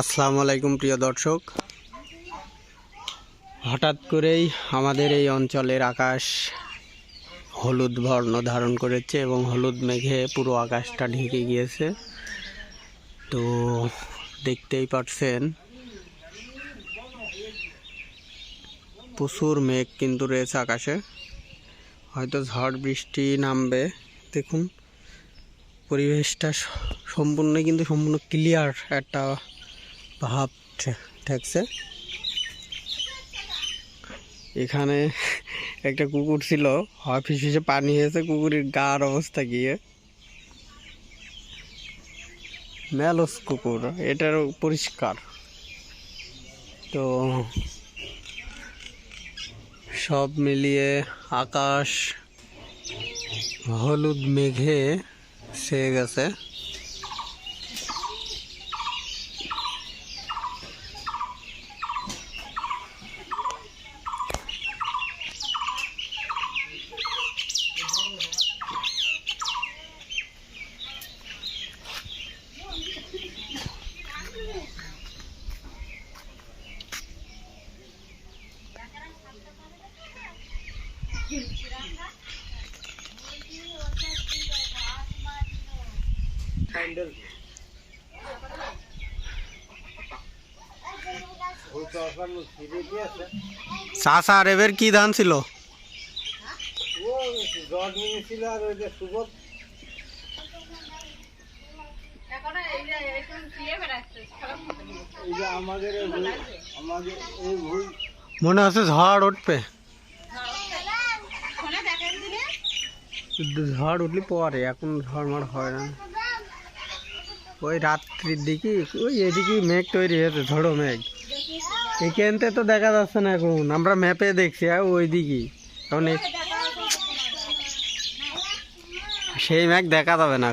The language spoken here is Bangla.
আসসালামু আলাইকুম, প্রিয় দর্শক। হঠাৎ করেই আমাদের এই অঞ্চলের আকাশ হলুদ বর্ণ ধারণ করেছে এবং হলুদ মেঘে পুরো আকাশটা ঢেকে গিয়েছে। তো দেখতেই পাচ্ছেন প্রচুর মেঘ কিন্তু রয়েছে আকাশে। হয়তো ঝড়, বৃষ্টি নামবে। দেখুন, পরিবেশটা সম্পূর্ণ কিন্তু সম্পূর্ণ ক্লিয়ার একটা ভাব ঠেকছে। এখানে একটা কুকুর ছিল, অফিস এসে পানি হয়েছে কুকুরের গার অবস্থা গিয়ে ম্যালস কুকুর, এটার পরিষ্কার। তো সব মিলিয়ে আকাশ হলুদ মেঘে সেয়ে গেছে। চাষা আর এবার কি ধান ছিল মনে হচ্ছে ঝড় উঠবে ঝড় উঠলে পরে, এখন ঝড় মার হয় না। ওই রাত্রির দিকে, ওই এদিকে মেঘ তৈরি হয়েছে, ঝড়ো মেঘ। এখানতে তো দেখা যাচ্ছে না এখন, আমরা ম্যাপে দেখছি ওই দিকে এখন সেই মেঘ দেখা যাবে না